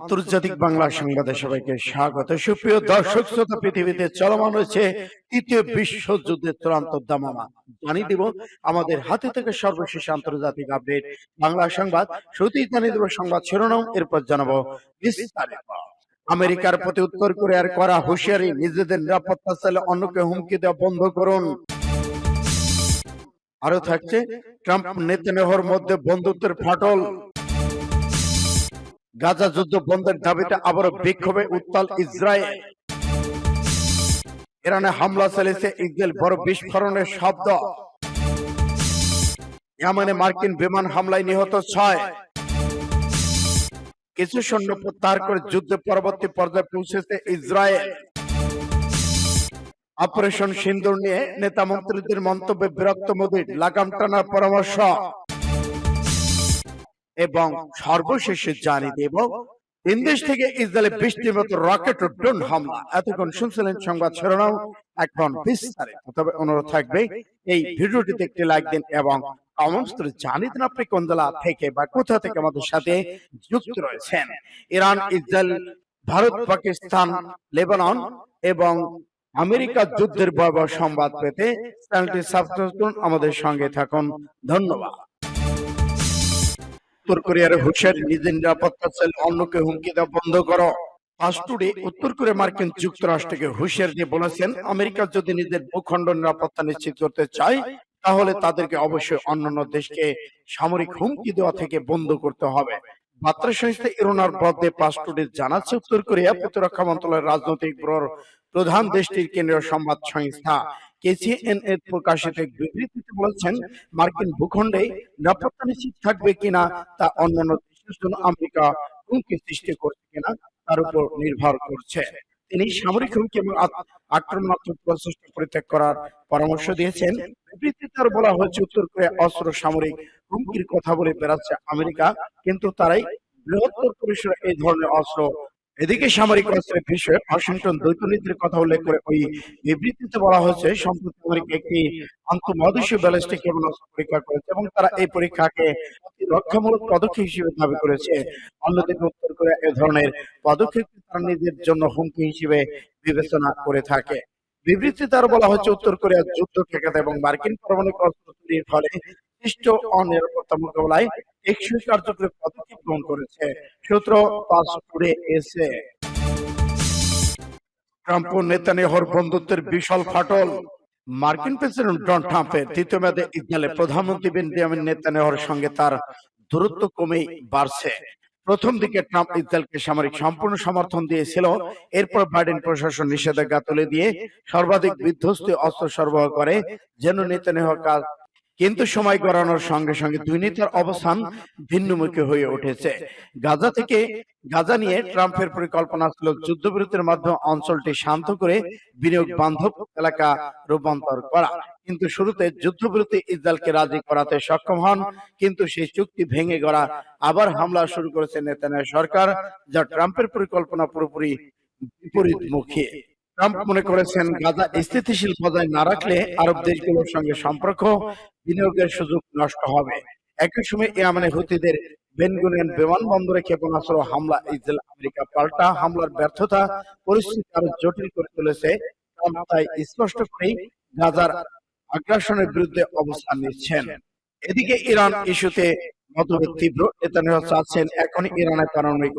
আন্তর্জাতিক বাংলা সংবাদে সবাইকে স্বাগত। সুপ্রিয় দর্শক, শ্রোতা, পৃথিবীতে চলমান রয়েছে তৃতীয় বিশ্বযুদ্ধের চূড়ান্ত দামামা। জানিয়ে দিব, আমাদের হাতে থেকে সর্বশেষ আন্তর্জাতিক আপডেট, বাংলা সংবাদ। শুরুতেই জানিয়ে দেব সংবাদ শিরোনাম, এরপর জানাব বিস্তারিত। আমেরিকার প্রতি উত্তর কোরিয়ার করা হুঁশিয়ারি, নিজেদের নিরাপত্তা চাইলে অন্যকে হুমকি দেওয়া বন্ধ করুন। আরও থাকছে, ট্রাম্প নেতানিয়াহুর মধ্যে বন্ধুত্বের ফাটল। গাজা যুদ্ধ বন্ধের দাবিতে আবারও বিক্ষোভে উত্তাল ইসরায়েল। ইরানে হামলা চালিয়েছে ইসরায়েল। বড় বিস্ফোরণের শব্দ। ইয়ামানে মার্কিন বিমান হামলায় নিহত ছয়। কিছু সৈন্য প্রত্যাহার করে যুদ্ধে পরবর্তী পর্যায়ে পৌঁছেছে ইসরায়েল। অপারেশন সিন্দুর নিয়ে নেতা মন্ত্রীদের মন্তব্যে বিরক্ত মোদীর লাগাম টানার পরামর্শ। এবং সর্বশেষে জানিয়ে দেব, তিন দেশ থেকে ইসরায়েলে বৃষ্টির মতো রকেট ও ড্রোন হামলা। এতক্ষণ শুনছিলেন সংবাদ শিরোনাম, এখন বিস্তারিত। তবে অনুরোধ থাকবে, এই ভিডিওটিতে একটি লাইক দিন এবং আপনি থেকে বা কোথা থেকে আমাদের সাথে যুক্ত রয়েছেন। Iran, Israel, Bharat, Pakistan, Lebanon এবং আমেরিকা যুদ্ধের ভয়াবহ সংবাদ পেতে চ্যানেলটি সাবস্ক্রাইব করুন। আমাদের সঙ্গে থাকুন। ধন্যবাদ। উত্তর কোরিয়ার হুশিয়ার নিজের নিরাপত্তা চাইলে অন্যকে হুমকি দেওয়া বন্ধ করো। পাস্টুডে উত্তর কোরিয়া মার্কিন যুক্তরাষ্ট্রকে হুঁশিয়ার দিয়ে বলেছেন, আমেরিকা যদি নিজের ভূখণ্ড নিরাপত্তা নিশ্চিত করতে চায়, তাহলে তাদেরকে অবশ্যই অন্যান্য দেশকে সামরিক হুমকি দেওয়া থেকে বন্ধ করতে হবে। বার্তা সংস্থা ইরোনার বদলে পাস্টুডে জানাচ্ছে উত্তর কোরিয়া প্রতিরক্ষা মন্ত্রণালয়ের রাজনৈতিক ব্যুরোর প্রধান দেশটির কেন্দ্রীয় সংবাদ সংস্থা। কেসিএনএ প্রকাশিত এক বিবৃতিতে বলেছেন মার্কিন ভূখণ্ডে নিরাপত্তা নিশ্চিত থাকবে কিনা তা অন্যান্য দেশের জন্য আমেরিকা হুমকি সৃষ্টি করছে কিনা তার উপর নির্ভর করছে। তিনি সামরিক হুমকি এবং আক্রমণাত্মক প্রচেষ্টা পরিত্যাগ করার পরামর্শ দিয়েছেন। বিবৃতিতে আরও বলা হয়েছে উত্তর কোরিয়া অস্ত্র সামরিক হুমকির কথা বলে বেড়াচ্ছে আমেরিকা কিন্তু তারাই বৃহত্তর পরিসরে এই ধরনের অস্ত্র এদিকে সামরিক অস্ত্রের বিষয়ে ওয়াশিংটন দ্বৈত নীতির কথা উল্লেখ করে ওই বিবৃতিতে বলা হয়েছে, সম্প্রতি আমেরিকা একটি আন্তঃমহাদেশীয় ব্যালিস্টিক ক্ষেপণাস্ত্র পরীক্ষা করেছে এবং তারা এই পরীক্ষাকে রক্ষামূলক পদক্ষেপ হিসেবে দাবি করেছে। অন্যদিকে উত্তর কোরিয়া এ ধরনের পদক্ষেপ তারা নিজের জন্য হুমকি হিসেবে বিবেচনা করে থাকে। বিবৃতিতে আরও বলা হয়েছে, উত্তর কোরিয়া যুদ্ধ ঠেকাতে এবং মার্কিন পারমাণবিক অস্ত্র তৈরির ফলে সৃষ্ট অনিরাপত্তা মোকাবেলায় টেকসই কার্যকরী পদক্ষেপ গ্রহণ করেছে। সূত্র পাঁচ টুডে এসে। ট্রাম্প ও নেতানিয়াহুর বন্ধুত্বের বিশাল ফাটল। মার্কিন প্রেসিডেন্ট ডোনাল্ড ট্রাম্পের তৃতীয় মেয়াদে ইসরায়েলের প্রধানমন্ত্রী বেনিয়ামিন নেতানিয়াহুর সঙ্গে তার দূরত্ব কমেই বাড়ছে। প্রথম দিকে ট্রাম্প ইসরায়েলকে সামরিক সম্পূর্ণ সমর্থন দিয়েছিল। এরপর বাইডেন প্রশাসন নিষেধাজ্ঞা তুলে দিয়ে সর্বাধিক বিধ্বস্ত অস্ত্র সরবরাহ করে, যেন নেতানিয়াহুর কাজ কিন্তু সময় গড়ানোর সঙ্গে সঙ্গে দুই নেতার অবস্থান ভিন্নমুখী হয়ে উঠেছে। গাজা থেকে গাজা নিয়ে ট্রাম্পের পরিকল্পনা ছিল যুদ্ধবিরতির মাধ্যমে অঞ্চলটি শান্ত করে বিনিয়োগ বান্ধব এলাকা রূপান্তর করা। কিন্তু শুরুতে যুদ্ধবিরতি ইসরায়েলকে রাজি করাতে সক্ষম হন, কিন্তু সেই চুক্তি ভেঙে গড়া আবার হামলা শুরু করেছে নেতানিয়াহু সরকার, যা ট্রাম্পের পরিকল্পনা পুরোপুরি বিপরীতমুখী। ট্রাম্প মনে করেছেন, গাজা স্থিতিশীল বজায় না রাখলে আরব দেশগুলোর সঙ্গে সম্পর্ক বিনিয়োগের সুযোগ নষ্ট হবে। একই সময় ইয়ামানে হুতিদের বেনগুনিয়ান বিমানবন্দরে ক্ষেপণাস্ত্র হামলা, ইসরায়েল আমেরিকা পাল্টা হামলার ব্যর্থতা পরিস্থিতি আরও জটিল করে তুলেছে। তাই স্পষ্ট করেই গাজার আগ্রাসনের বিরুদ্ধে অবস্থান নিচ্ছেন। এদিকে ইরান ইস্যুতে মতভেদ তীব্র। নেতানিয়াহু চাচ্ছেন এখন ইরানের পারমাণবিক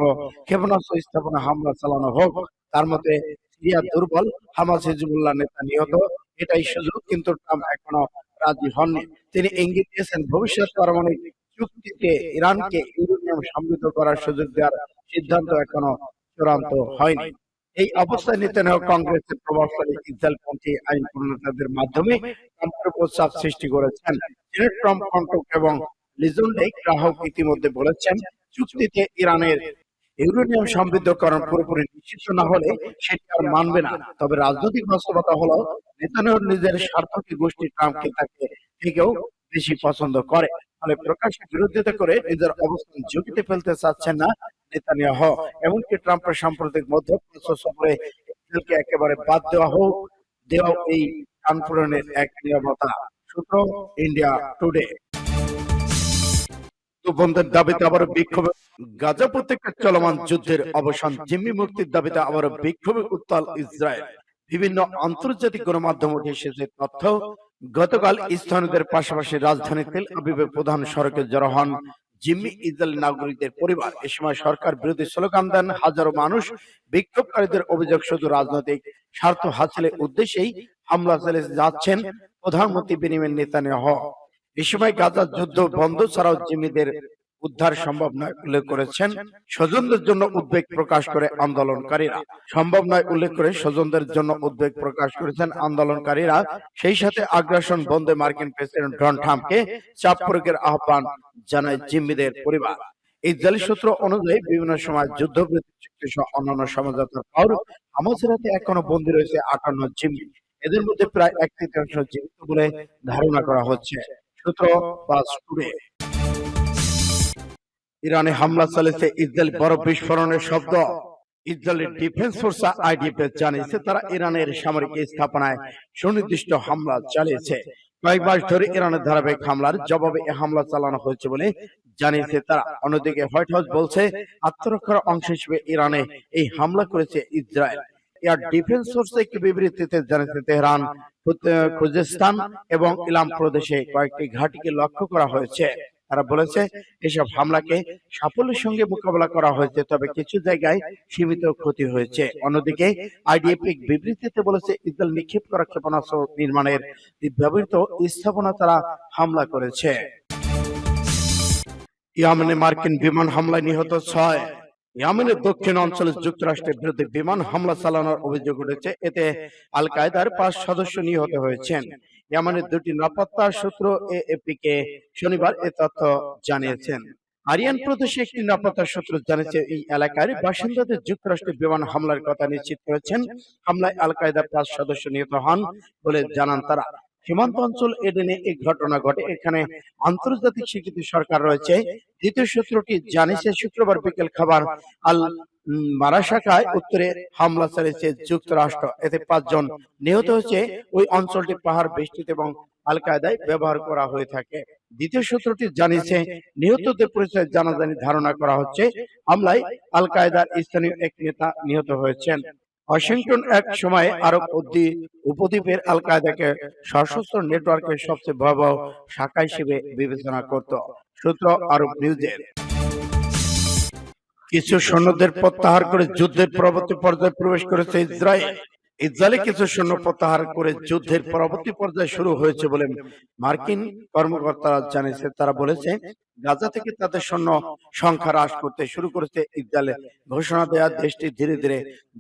ক্ষেপণাস্ত্র স্থাপনা হামলা চালানো হোক। তার মতে, সিরিয়া দুর্বল, হামাস, হিজবুল্লাহ নেতা নিহত এটাই সুযোগ, কিন্তু ট্রাম্প এখনও রাজি হননি। তিনি ইঙ্গিত দিয়েছেন, ভবিষ্যৎ পারমাণবিক চুক্তিতে ইরানকে ইউরেনিয়াম সমৃদ্ধ করার সুযোগ দেওয়ার সিদ্ধান্ত এখনও চূড়ান্ত হয়নি। এই অবস্থায় নেতানিয়াহু কংগ্রেসের প্রভাবশালী ইসরায়েলপন্থী আইন প্রণেতাদের মাধ্যমে ট্রাম্পের সৃষ্টি করেছেন। তিনি ট্রাম্প কন্টক এবং লিজন্ডে গ্রাহক ইতিমধ্যে বলেছেন, চুক্তিতে ইরানের ইউরেনিয়াম সমৃদ্ধকরণ পুরোপুরি নিশ্চিত না হলে সেটা আর মানবে না। তবে রাজনৈতিক বাস্তবতা হলো নেতানিয়াহুর নিজের স্বার্থকে গোষ্ঠী ট্রাম্পকে তাকে থেকেও বেশি পছন্দ করে। ফলে প্রকাশ্যে বিরোধিতা করে নিজের অবস্থান ঝুঁকিতে ফেলতে চাচ্ছেন না নেতানিয়াহু। এমনকি ট্রাম্পের সাম্প্রতিক মধ্যপ্রাচ্য সফরে ইসরায়েলকে একেবারে বাদ দেওয়া হোক দেওয়া এই আন্দোলনের এক নিরাপত্তা সূত্র ইন্ডিয়া টুডে। বন্ধের দাবিতে আবার বিক্ষোভে। গাজা উপত্যকার চলমান যুদ্ধের অবসান, জিম্মি মুক্তির দাবিতে আবারও বিক্ষোভে উত্তাল ইসরায়েল। বিভিন্ন আন্তর্জাতিক গণমাধ্যম উঠে এসেছে তথ্য, গতকাল স্থানীয়দের পাশাপাশি রাজধানী তেল আবিবের প্রধান সড়কে জড়ো হন জিম্মি ইসরায়েল নাগরিকদের পরিবার। এ সময় সরকার বিরোধী স্লোগান দেন, হাজারো মানুষ বিক্ষোভকারীদের অভিযোগ শুধু রাজনৈতিক স্বার্থ হাসিলের উদ্দেশ্যেই হামলা চালিয়ে যাচ্ছেন প্রধানমন্ত্রী বেনিয়ামিন নেতানিয়াহ। এ সময় গাজার যুদ্ধ বন্ধ ছাড়াও জিম্মিদের উদ্ধার সম্ভব নয় উল্লেখ করেছেন স্বজনদের জন্য উদ্বেগ প্রকাশ করে আন্দোলনকারীরা। সম্ভব নয় উল্লেখ করে স্বজনদের জন্য উদ্বেগ প্রকাশ করেছেন আন্দোলনকারীরা। সেই সাথে আগ্রাসন বন্ধে মার্কিন প্রেসিডেন্ট ডোনাল্ড ট্রাম্পকে চাপ প্রয়োগের আহ্বান জানায় জিম্মিদের পরিবার। ইসরায়েলি সূত্র অনুযায়ী বিভিন্ন সময় যুদ্ধবৃত্তি চুক্তি সহ অন্যান্য সমঝোতার পর হামাসের হাতে এখনও বন্দী রয়েছে আটান্ন জিম্মি। এদের মধ্যে প্রায় এক তৃতীয়াংশ জীবিত বলে ধারণা করা হচ্ছে। সূত্র পাঁচ টুডে ইরানে হামলা চালিয়েছে ইসরায়েল বড় বিস্ফোরণের শব্দ। ইসরায়েলের ডিফেন্স ফোর্স আইডিএফ জানিয়েছে, তারা ইরানের সামরিক স্থাপনায় সুনির্দিষ্ট হামলা চালিয়েছে। কয়েক মাস ধরে ইরানের ধারাবাহিক হামলার জবাবে এ হামলা চালানো হয়েছে বলে জানিয়েছে তারা। অন্যদিকে হোয়াইট হাউস বলছে, আত্মরক্ষার অংশ হিসেবে ইরানে এই হামলা করেছে ইসরায়েল। এয়ার ডিফেন্স ফোর্স একটি বিবৃতিতে জানিয়েছে তেহরান খুজেস্তান এবং ইলাম প্রদেশে কয়েকটি ঘাঁটিকে লক্ষ্য করা হয়েছে। তারা বলেছে, এসব হামলাকে সাফল্যের সঙ্গে মোকাবেলা করা হয়েছে, তবে কিছু জায়গায় সীমিত ক্ষতি হয়েছে। অন্যদিকে, আইডিএফ এক বিবৃতিতে বলেছে, ইসরায়েল নিক্ষেপ করা ক্ষেপণাস্ত্র নির্মাণের ব্যবহৃত স্থাপনা তারা হামলা করেছে। ইয়ামেনে মার্কিন বিমান হামলায় নিহত ছয় ইয়ামেনের দক্ষিণ অঞ্চলে যুক্তরাষ্ট্রের বিরুদ্ধে বিমান হামলা চালানোর অভিযোগ উঠেছে। এতে আল কায়দার পাঁচ সদস্য নিহত হয়েছেন। ইয়ামানের দুটি নিরাপত্তা সূত্র এএপি কে শনিবার এ তথ্য জানিয়েছেন। আরিয়ান প্রদেশে একটি নিরাপত্তা সূত্র জানিয়েছে এই এলাকার বাসিন্দাদের যুক্তরাষ্ট্রের বিমান হামলার কথা নিশ্চিত করেছেন। হামলায় আল কায়দার পাঁচ সদস্য নিহত হন বলে জানান তারা। সীমান্ত অঞ্চল এডেনে এই ঘটনা ঘটে। এখানে আন্তর্জাতিক স্বীকৃতি সরকার রয়েছে। দ্বিতীয় সূত্রটি জানিয়েছে শুক্রবার বিকেল খাবার আল উম, মারাসাকায় উত্তরে হামলা চালিয়েছে যুক্তরাষ্ট্র। এতে পাঁচজন নিহত হয়েছে। ওই অঞ্চলটি পাহাড় বেষ্টিত এবং আল কায়দায় ব্যবহার করা হয়ে থাকে। দ্বিতীয় সূত্রটি জানিয়েছে নিহতদের পরিচয় জানাজানি ধারণা করা হচ্ছে হামলায় আল কায়দার স্থানীয় এক নেতা নিহত হয়েছেন। ওয়াশিংটন এক সময় আরব উপদ্বীপের আল কায়দাকে সশস্ত্র নেটওয়ার্কের সবচেয়ে ভয়াবহ শাখা হিসেবে বিবেচনা করত সূত্র আরব নিউজের। কিছু সৈন্যদের প্রত্যাহার করে যুদ্ধের পরবর্তী পর্যায়ে প্রবেশ করেছে ইসরায়েল। ইসরায়েলে কিছু সৈন্য প্রত্যাহার করে যুদ্ধের পরবর্তী পর্যায়ে শুরু হয়েছে বলে মার্কিন কর্মকর্তারা জানিয়েছে। তারা বলেছে, গাজা থেকে তাদের সৈন্য সংখ্যা হ্রাস করতে শুরু করেছে। ইসরায়েলে ঘোষণা দেওয়া দেশটি ধীরে ধীরে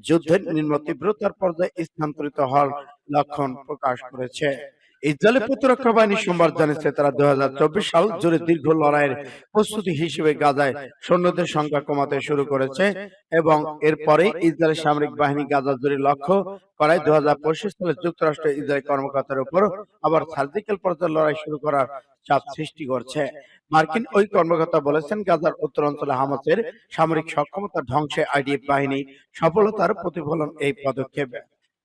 যুদ্ধের নিম্ন তীব্রতার পর্যায়ে স্থানান্তরিত হওয়ার লক্ষণ প্রকাশ করেছে। ইসরায়েলের প্রতিরক্ষা বাহিনী সোমবার জানিয়েছে তারা দুই সাল জুড়ে দীর্ঘ লড়াইয়ের প্রস্তুতি হিসেবে গাজায় সৈন্যদের সংখ্যা কমাতে শুরু করেছে এবং এরপরে ইসরায়েলের সামরিক বাহিনী গাজা জুড়ে লক্ষ্য করায় দু হাজার পঁচিশ সালে যুক্তরাষ্ট্র ইসরায়েল কর্মকর্তার উপর আবার সার্জিক্যাল পর্যায়ে লড়াই শুরু করার চাপ সৃষ্টি করছে। মার্কিন ওই কর্মকর্তা বলেছেন গাজার উত্তর অঞ্চলে হামাসের সামরিক সক্ষমতা ধ্বংসে আইডিএফ বাহিনী সফলতার প্রতিফলন এই পদক্ষেপ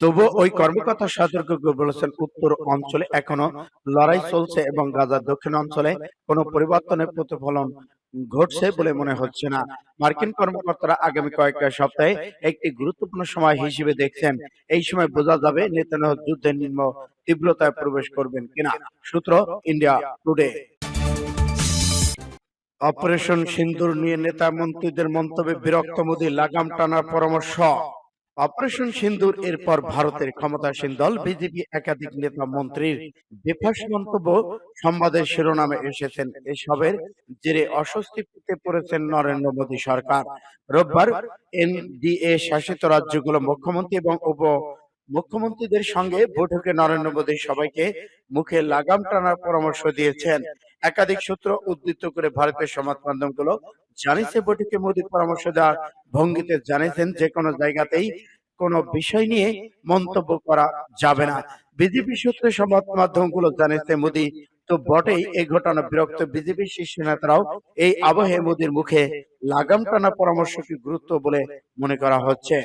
তবু ওই কর্মকর্তা সতর্ক করে বলেছেন উত্তর অঞ্চলে এখনও লড়াই চলছে এবং গাজার দক্ষিণ অঞ্চলে কোনো পরিবর্তনের প্রতিফলন ঘটছে বলে মনে হচ্ছে না। মার্কিন কর্মকর্তারা আগামী কয়েকটা সপ্তাহে একটি গুরুত্বপূর্ণ সময় হিসেবে দেখছেন। এই সময় বোঝা যাবে নেতানিয়াহু যুদ্ধের নিম্ন তীব্রতায় প্রবেশ করবেন কিনা। সূত্র ইন্ডিয়া টুডে। অপারেশন সিন্দুর নিয়ে নেতা মন্ত্রীদের মন্তব্যে বিরক্ত মোদী লাগাম টানার পরামর্শ। অপারেশন সিন্দুর, এরপর ভারতের ক্ষমতাসীন দল, বিজেপি একাধিক নেতা মন্ত্রীর বেফাস মন্তব্য সংবাদের শিরোনামে এসেছেন। এসবের জেরে অস্বস্তিতে পড়েছেন নরেন্দ্র মোদী সরকার। রোববার এনডিএ শাসিত রাজ্যগুলো মুখ্যমন্ত্রী এবং উপ মুখ্যমন্ত্রীদের সঙ্গে বৈঠকে নরেন্দ্র মোদী সবাইকে মুখে লাগাম টানার পরামর্শ দিয়েছেন। একাধিক সূত্র উদ্ধৃত করে ভারতের সংবাদ মাধ্যমগুলো জানিয়েছে, বৈঠকে মোদী পরামর্শ দেওয়ার ভঙ্গিতে জানিয়েছেন, যে কোনো জায়গাতেই কোনো বিষয় নিয়ে মন্তব্য করা যাবে না। বিজেপি সূত্রে সংবাদ মাধ্যমগুলো জানিয়েছে, মোদী তো বটেই এই ঘটনা বিরক্ত বিজেপি শীর্ষ নেতারাও। এই আবহে মোদীর মুখে লাগাম টানা পরামর্শকে গুরুত্ব বলে মনে করা হচ্ছে।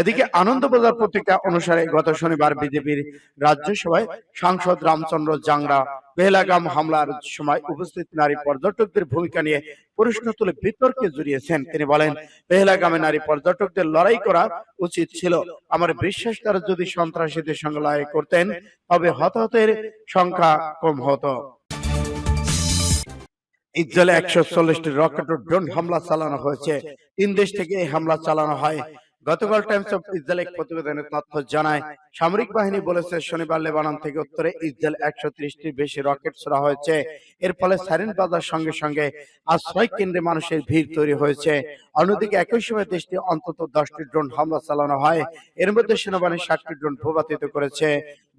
এদিকে আনন্দবাজার পত্রিকা অনুসারে গত শনিবার বিজেপির রাজ্যসভায় সাংসদ রামচন্দ্র জাংরা বেহলাগাম হামলার সময় উপস্থিত নারী পর্যটকদের ভূমিকা নিয়ে প্রশ্ন তুলে বিতর্কে জড়িয়েছেন। তিনি বলেন বেহলাগামে নারী পর্যটকদের লড়াই করা উচিত ছিল। আমার বিশ্বাস তারা যদি সন্ত্রাসীদের সঙ্গে লড়াই করতেন তবে হতাহতের সংখ্যা কম হতো। ইসরায়েলে একশো চল্লিশটি রকেট ও ড্রোন হামলা চালানো হয়েছে। তিন দেশ থেকে এই হামলা চালানো হয়। গতকাল টাইমস অফ ইসরায়েল এক প্রতিবেদনের তথ্য জানায়, সামরিক বাহিনী বলেছে, শনিবার লেবানন থেকে উত্তরে ইসরায়েল একশো ত্রিশটির বেশি রকেট ছোড়া হয়েছে। এর ফলে সাইরেন বাজার সঙ্গে সঙ্গে আশ্রয় কেন্দ্রে মানুষের ভিড় তৈরি হয়েছে। অন্যদিকে একই সময় দেশটি অন্তত দশটি ড্রোন হামলা চালানো হয়। এর মধ্যে সেনাবাহিনী ষাটটি ড্রোন ভূপাতিত করেছে।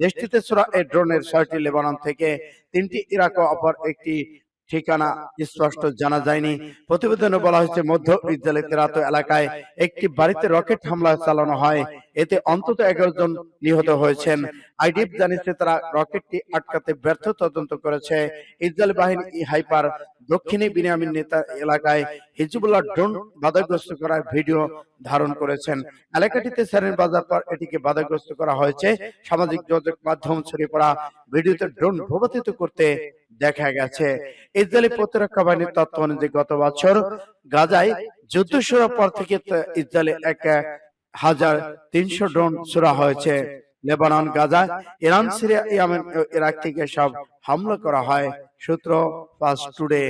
দেশটিতে ছোড়া এই ড্রোনের ছয়টি লেবানন থেকে, তিনটি ইরাক অপর একটি ঠিকানা স্পষ্ট জানা যায়নি। প্রতিবেদনে বলা হয়েছে মধ্য ইসরায়েলের তেরাত এলাকায় একটি বাড়িতে রকেট হামলা চালানো হয়। এতে অন্তত এগারো জন নিহত হয়েছেন। আইডিএফ জানিয়েছে তারা রকেটটি আটকাতে ব্যর্থ তদন্ত করেছে। ইসরায়েল বাহিনী হাইপার দক্ষিণে বিনিয়ামিন নেতা এলাকায় হিজবুল্লাহ ড্রোন বাধাগ্রস্ত করার ভিডিও ধারণ করেছেন। এলাকাটিতে স্যারেন বাজার পর এটিকে বাধাগ্রস্ত করা হয়েছে। সামাজিক যোগাযোগ মাধ্যম ছড়িয়ে পড়া ভিডিওতে ড্রোন ভূপাতিত করতে দেখা গেছে। ইসরায়েলি প্রতিরক্ষা বাহিনীর তথ্য অনুযায়ী গত বছর গাজায় যুদ্ধ শুরুর পর থেকে ইসরায়েলে এক হাজার তিনশো ড্রোন ছোড়া হয়েছে Lebanon, Gaza, Iran, Syria Iraq থেকে সব হামলা করা হয়। সূত্র পাস টুডে।